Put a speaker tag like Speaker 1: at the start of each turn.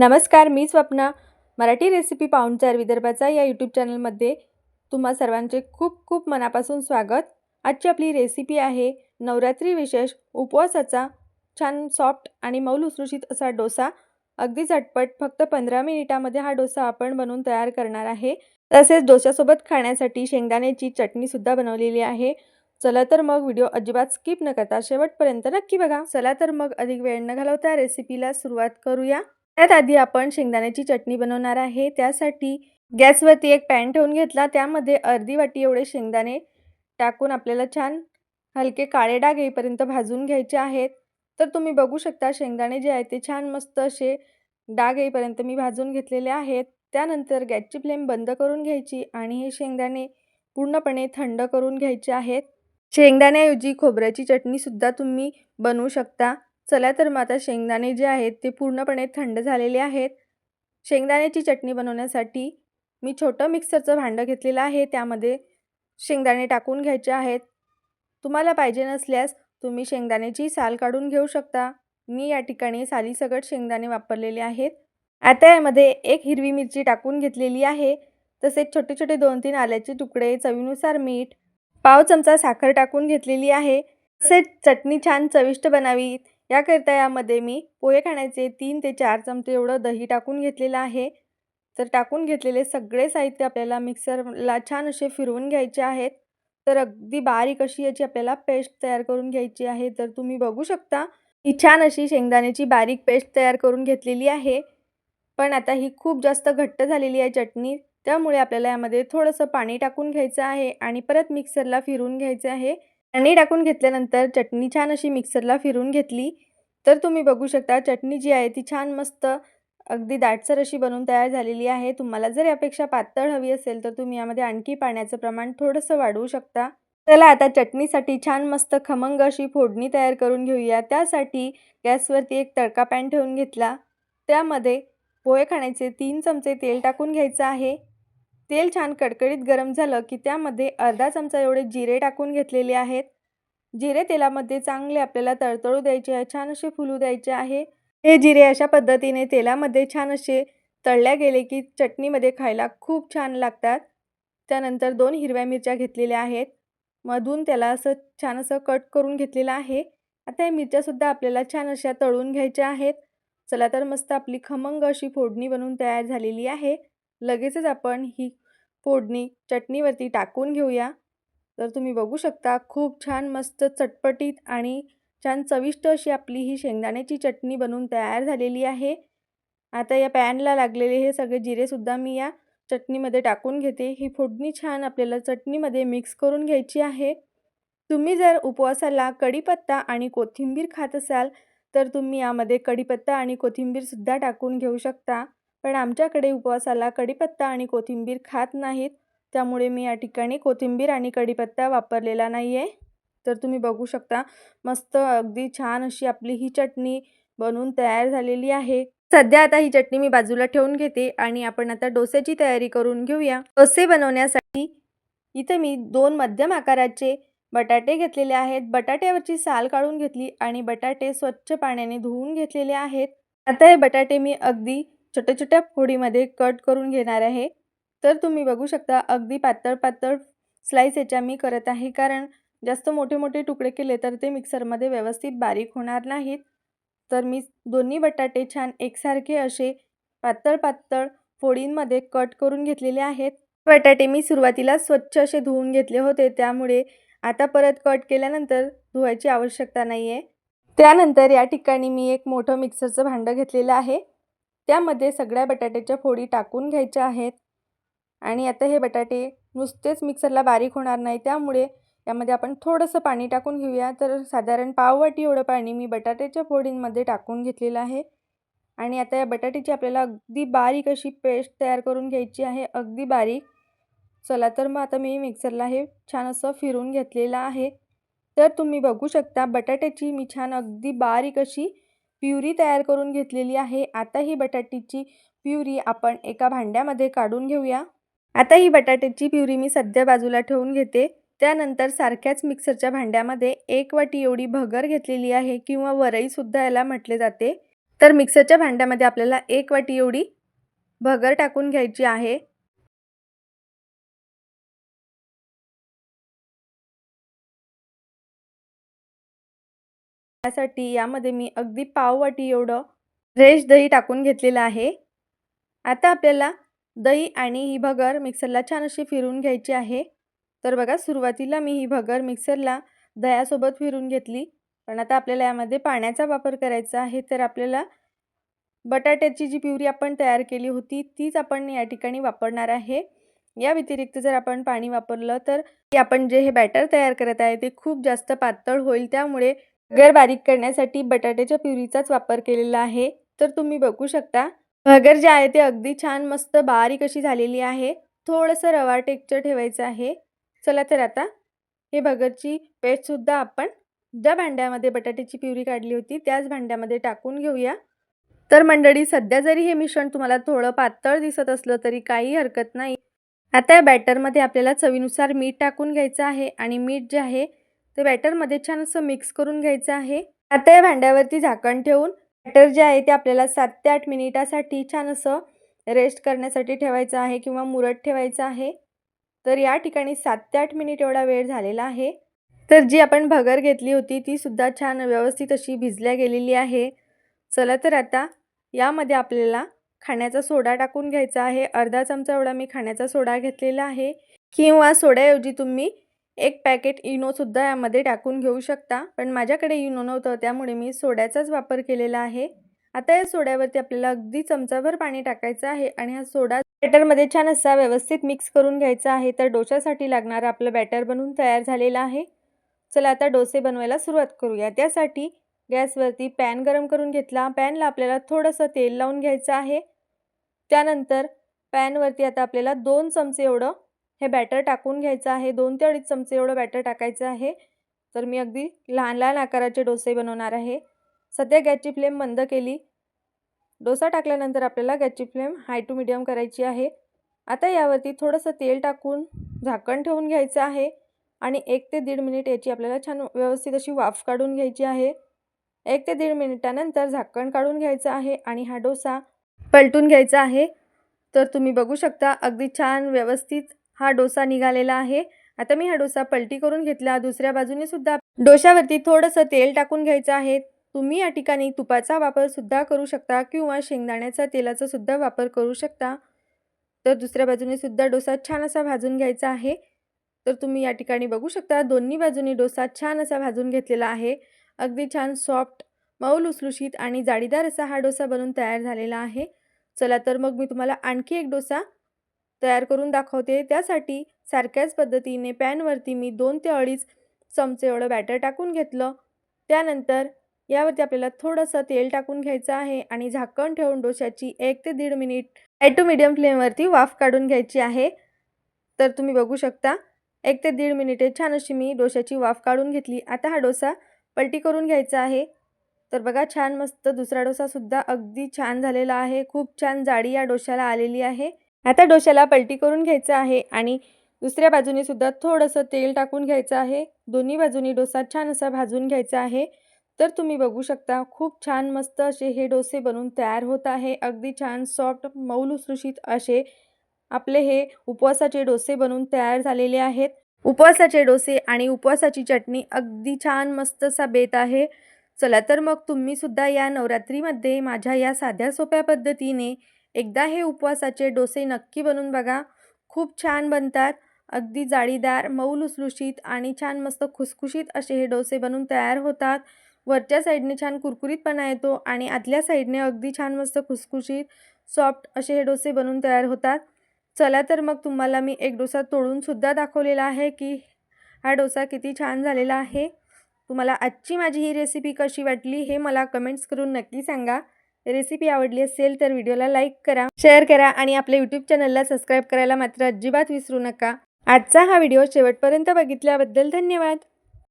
Speaker 1: नमस्कार मी स्वप्ना. मराठी रेसिपी पाहुणचार विदर्भाचा या यूट्यूब चॅनलमध्ये तुम्हा सर्वांचे खूप खूप मनापासून स्वागत. आजची आपली रेसिपी आहे नवरात्री विशेष उपवासाचा छान सॉफ्ट आणि मौल लुसलुशीत असा डोसा. अगदी झटपट फक्त पंधरा मिनिटामध्ये हा डोसा आपण बनवून तयार करणार आहे. तसेच डोश्यासोबत खाण्यासाठी शेंगदाण्याची चटणीसुद्धा बनवलेली आहे. चला तर मग व्हिडिओ अजिबात स्किप न करता शेवटपर्यंत नक्की बघा. चला तर मग अधिक वेळ न घालवता रेसिपीला सुरुवात करूया. त्यात आधी आपण शेंगदाण्याची चटणी बनवणार आहे. त्यासाठी गॅसवरती एक पॅन ठेवून घेतला. त्यामध्ये अर्धी वाटी एवढे शेंगदाणे टाकून आपल्याला छान हलके काळे डाग येईपर्यंत भाजून घ्यायचे आहेत. तर तुम्ही बघू शकता शेंगदाणे जे आहेत ते छान मस्त असे डाग येईपर्यंत मी भाजून घेतलेले आहेत. त्यानंतर गॅसची फ्लेम बंद करून घ्यायची आणि हे शेंगदाणे पूर्णपणे थंड करून घ्यायचे आहेत. शेंगदाण्याऐवजी खोबऱ्याची चटणीसुद्धा तुम्ही बनवू शकता. चला तर मग आता शेंगदाणे जे आहेत ते पूर्णपणे थंड झालेले आहेत. शेंगदाण्याची चटणी बनवण्यासाठी मी छोटं मिक्सरचं भांडं घेतलेलं आहे. त्यामध्ये शेंगदाणे टाकून घ्यायचे आहेत. तुम्हाला पाहिजे नसल्यास तुम्ही शेंगदाण्याची साल काढून घेऊ शकता. मी या ठिकाणी सालीसकट शेंगदाणे वापरलेले आहेत. आता यामध्ये एक हिरवी मिरची टाकून घेतलेली आहे. तसेच छोटे छोटे दोन तीन आल्याचे तुकडे चवीनुसार मीठ पाव चमचा साखर टाकून घेतलेली आहे. तसेच चटणी छान चविष्ट बनावी याकरिता यामध्ये मी पोहे खाण्याचे तीन ते चार चमचे एवढं दही टाकून घेतलेलं आहे. तर टाकून घेतलेले सगळे साहित्य आपल्याला मिक्सरला छान असे फिरवून घ्यायचे आहेत. तर अगदी बारीक अशी याची आपल्याला पेस्ट तयार करून घ्यायची आहे. तर तुम्ही बघू शकता ही छान अशी शेंगदाण्याची बारीक पेस्ट तयार करून घेतलेली आहे. पण आता ही खूप जास्त घट्ट झालेली आहे चटणी त्यामुळे आपल्याला यामध्ये थोडंसं पाणी टाकून घ्यायचं आहे आणि परत मिक्सरला फिरून घ्यायचं आहे. पाणी टाकून घेतल्यानंतर चटणी छान अशी मिक्सरला फिरून घेतली. तर तुम्ही बघू शकता चटणी जी आहे ती छान मस्त अगदी दाटसर अशी बनवून तयार झालेली आहे. तुम्हाला जर यापेक्षा पातळ हवी असेल तर तुम्ही यामध्ये आणखी पाण्याचं प्रमाण थोडंसं वाढवू शकता. चला आता चटणीसाठी छान मस्त खमंग अशी फोडणी तयार करून घेऊया. त्यासाठी गॅसवरती एक तडका पॅन ठेवून घेतला. त्यामध्ये पोहे खाण्याचे तीन चमचे तेल टाकून घ्यायचं आहे. तेल छान कडकडीत गरम झालं की त्यामध्ये अर्धा चमचा एवढे जिरे टाकून घेतलेले आहेत. जिरे तेलामध्ये चांगले आपल्याला तळतळू द्यायचे आहे छान असे फुलू द्यायचे आहे. हे जिरे अशा पद्धतीने तेलामध्ये छान असे तळल्या गेले की चटणीमध्ये खायला खूप छान लागतात. त्यानंतर दोन हिरव्या मिरच्या घेतलेल्या आहेत. मधून त्याला असं छान असं कट करून घेतलेलं आहे. आता या मिरच्यासुद्धा आपल्याला छान अशा तळून घ्यायच्या आहेत. चला तर मस्त आपली खमंग अशी फोडणी बनवून तयार झालेली आहे. लगेचच आपण ही फोडणी चटणीवरती टाकून घेऊया. तर तुम्ही बघू शकता खूप छान मस्त चटपटीत आणि छान चविष्ट अशी आपली ही शेंगदाण्याची चटणी बनवून तयार झालेली आहे. आता या पॅनला लागलेले हे सगळे जिरेसुद्धा मी या चटणीमध्ये टाकून घेते. ही फोडणी छान आपल्याला चटणीमध्ये मिक्स करून घ्यायची आहे. तुम्ही जर उपवासाला कढीपत्ता आणि कोथिंबीर खात असाल तर तुम्ही यामध्ये कढीपत्ता आणि कोथिंबीरसुद्धा टाकून घेऊ शकता. पण आमच्याकडे उपवासाला कढीपत्ता आणि कोथिंबीर खात नाहीत. त्यामुळे मी या ठिकाणी कोथिंबीर आणि कढीपत्ता वापरलेला नाही आहे तर तुम्ही बघू शकता मस्त अगदी छान अशी आपली ही चटणी बनवून तयार झालेली आहे. सध्या आता ही चटणी मी बाजूला ठेवून घेते आणि आपण आता डोस्याची तयारी करून घेऊया. डोसे बनवण्यासाठी इथे मी दोन मध्यम आकाराचे बटाटे घेतलेले आहेत. बटाट्यावरची साल काढून घेतली आणि बटाटे स्वच्छ पाण्याने धुवून घेतलेले आहेत. आता हे बटाटे मी अगदी छोट्या छोट्या फोडीमध्ये कट करून घेणार आहे. तर तुम्ही बघू शकता अगदी पातळ पातळ स्लाईस याच्या मी करत आहे. कारण जास्त मोठे मोठे तुकडे केले तर ते मिक्सरमध्ये व्यवस्थित बारीक होणार नाहीत. तर मी दोन्ही बटाटे छान एकसारखे असे पातळ पातळ फोडींमध्ये कट करून घेतलेले आहेत. बटाटे मी सुरुवातीला स्वच्छ असे धुवून घेतले होते. त्यामुळे आता परत कट केल्यानंतर धुवायची आवश्यकता नाही आहे त्यानंतर या ठिकाणी मी एक मोठं मिक्सरचं भांडं घेतलेलं आहे. त्यामध्ये सगळ्या बटाट्याच्या फोडी टाकून घ्यायच्या आहेत. आणि आता हे बटाटे नुसतेच मिक्सरला बारीक होणार नाही त्यामुळे यामध्ये आपण थोडंसं पाणी टाकून घेऊया. तर साधारण पाववाटी एवढं पाणी मी बटाट्याच्या फोडींमध्ये टाकून घेतलेलं आहे. आणि आता या बटाट्याची आपल्याला अगदी बारीक अशी पेस्ट तयार करून घ्यायची आहे. अगदी बारीक. चला तर मग आता मी मिक्सरला हे छान असं फिरून घेतलेलं आहे. तर तुम्ही बघू शकता बटाट्याची मी छान अगदी बारीक अशी प्युरी तयार करून घेतलेली आहे. आता ही बटाट्याची प्युरी आपण एका भांड्यामध्ये काढून घेऊया. आता ही बटाट्याची प्युरी मी सध्या बाजूला ठेवून घेते. त्यानंतर सारख्याच मिक्सरच्या भांड्यामध्ये एक वाटी एवढी भगर घेतलेली आहे किंवा वरईसुद्धा याला म्हटले जाते. तर मिक्सरच्या भांड्यामध्ये आपल्याला एक वाटी एवढी भगर टाकून घ्यायची आहे. त्यासाठी यामध्ये मी अगदी पाव वाटी एवढं फ्रेश दही टाकून घेतलेलं आहे. आता आपल्याला दही आणि ही भगर मिक्सरला छान अशी फिरून घ्यायची आहे. तर बघा सुरुवातीला मी ही भगर मिक्सरला दह्यासोबत फिरून घेतली. पण आता आपल्याला यामध्ये पाण्याचा वापर करायचा आहे. तर आपल्याला बटाट्याची जी प्युरी आपण तयार केली होती तीच आपण या ठिकाणी वापरणार आहे. या व्यतिरिक्त जर आपण पाणी वापरलं तर आपण जे हे बॅटर तयार करत आहे ते खूप जास्त पातळ होईल. त्यामुळे भगर बारीक करण्यासाठी बटाट्याच्या प्युरीचाच वापर केलेला आहे. तर तुम्ही बघू शकता भगर जे आहे ते अगदी छान मस्त बारीक अशी झालेली आहे. थोडंसं रवा टेक्चर ठेवायचं आहे. चला तर आता हे भगरची पेस्टसुद्धा आपण ज्या भांड्यामध्ये बटाट्याची प्युरी काढली होती त्याच भांड्यामध्ये टाकून घेऊया. तर मंडळी सध्या जरी हे मिश्रण तुम्हाला थोडं पातळ दिसत असलं तरी काही हरकत नाही. आता या बॅटरमध्ये आपल्याला चवीनुसार मीठ टाकून घ्यायचं आहे आणि मीठ जे आहे ते बॅटरमध्ये छान असं मिक्स करून घ्यायचं आहे. आता या भांड्यावरती झाकण ठेवून बॅटर जे आहे ते आपल्याला सात ते आठ मिनिटासाठी छान असं रेस्ट करण्यासाठी ठेवायचं आहे किंवा मुरट ठेवायचं आहे. तर या ठिकाणी सात ते आठ मिनिट एवढा वेळ झालेला आहे. तर जी आपण भगर घेतली होती ती सुद्धा छान व्यवस्थित अशी भिजल्या गेलेली आहे. चला तर आता यामध्ये आपल्याला खाण्याचा सोडा टाकून घ्यायचा आहे. अर्धा चमचा एवढा मी खाण्याचा सोडा घेतलेला आहे. किंवा सोड्याऐवजी तुम्ही एक पॅकेट इनोसुद्धा यामध्ये टाकून घेऊ शकता. पण माझ्याकडे इनो नव्हतं त्यामुळे मी सोड्याचाच वापर केलेला आहे. आता या सोड्यावरती आपल्याला अगदी चमचाभर पाणी टाकायचं आहे आणि हा सोडा बॅटरमध्ये छान असा व्यवस्थित मिक्स करून घ्यायचा आहे. तर डोशासाठी लागणारं आपलं बॅटर बनवून तयार झालेलं आहे. चला आता डोसे बनवायला सुरुवात करूया. त्यासाठी गॅसवरती पॅन गरम करून घेतला. पॅनला आपल्याला थोडंसं तेल लावून घ्यायचं आहे. त्यानंतर पॅनवरती आता आपल्याला दोन चमचे एवढं हे बॅटर टाकून घ्यायचं आहे. दोन ते अडीच चमचे एवढं बॅटर टाकायचं आहे. तर मी अगदी लहान लहान आकाराचे डोसे बनवणार आहे. सध्या गॅसची फ्लेम बंद केली. डोसा टाकल्यानंतर आपल्याला गॅसची फ्लेम हाय टू मिडियम करायची आहे. आता यावरती थोडंसं तेल टाकून झाकण ठेवून घ्यायचं आहे. आणि एक ते दीड मिनिट याची आपल्याला छान व्यवस्थित अशी वाफ काढून घ्यायची आहे. एक ते दीड मिनिटानंतर झाकण काढून घ्यायचं आहे आणि हा डोसा पलटून घ्यायचा आहे. तर तुम्ही बघू शकता अगदी छान व्यवस्थित हा डोसा निघालेला आहे. आता मी हा डोसा पलटी करून घेतला. दुसऱ्या बाजूने सुद्धा डोशावरती थोडंसं तेल टाकून घ्यायचं आहे. तुम्ही या ठिकाणी तुपाचा वापर सुद्धा करू शकता किंवा शेंगदाण्याचा तेलाचा सुद्धा वापर करू शकता. तर दुसऱ्या बाजूने सुद्धा डोसा छान असा भाजून घ्यायचा आहे. तर तुम्ही या ठिकाणी बघू शकता दोन्ही बाजूनी डोसा छान असा भाजून घेतलेला आहे. अगदी छान सॉफ्ट मऊ लुसलुशीत आणि जाळीदार असा हा डोसा बनून तयार झालेला आहे. चला तर मग मी तुम्हाला आणखी एक डोसा तयार करून दाखवते. त्यासाठी सारख्याच पद्धतीने पॅनवरती मी दोन ते अडीच चमचे एवढं बॅटर टाकून घेतलं. त्यानंतर यावरती आपल्याला थोडंसं तेल टाकून घ्यायचं आहे आणि झाकण ठेवून डोशाची एक ते दीड मिनिट हाय टू मिडियम फ्लेमवरती वाफ काढून घ्यायची आहे. तर तुम्ही बघू शकता एक ते दीड मिनिटे छान अशी मी डोशाची वाफ काढून घेतली. आता हा डोसा पलटी करून घ्यायचा आहे. तर बघा छान मस्त दुसरा डोसासुद्धा अगदी छान झालेला आहे. खूप छान जाडी या डोशाला आलेली आहे. आता डोश्याला पलटी करून घ्यायचं आहे आणि दुसऱ्या बाजूने सुद्धा थोडंसं तेल टाकून घ्यायचं आहे. दोन्ही बाजूनी डोसा छान असा भाजून घ्यायचा आहे. तर तुम्ही बघू शकता खूप छान मस्त असे हे डोसे बनवून तयार होत आहे. अगदी छान सॉफ्ट मऊ असे आपले हे उपवासाचे डोसे बनवून तयार झालेले आहेत. उपवासाचे डोसे आणि उपवासाची चटणी अगदी छान मस्त असा बेत आहे. चला तर मग तुम्हीसुद्धा या नवरात्रीमध्ये माझ्या या साध्या सोप्या पद्धतीने एकदा हे उपवासाचे डोसे नक्की बनवून बघा. खूप छान बनतात. अगदी जाळीदार मऊ लुसलुशीत आणि छान मस्त खुसखुशीत असे हे डोसे बनवून तयार होतात. वरच्या साईडने छान कुरकुरीतपणा येतो आणि आतल्या साईडने अगदी छान मस्त खुसखुशीत सॉफ्ट असे हे डोसे बनवून तयार होतात. चला तर मग तुम्हाला मी एक डोसा तोडूनसुद्धा दाखवलेला आहे की हा डोसा किती छान झालेला आहे. तुम्हाला आजची माझी ही रेसिपी कशी वाटली हे मला कमेंट्स करून नक्की सांगा. रेसिपी आवडली असेल तर व्हिडिओला लाईक करा शेअर करा आणि आपल्या यूट्यूब चॅनलला सबस्क्राईब करायला मात्र अजिबात विसरू नका. आजचा हा व्हिडिओ शेवटपर्यंत बघितल्याबद्दल धन्यवाद.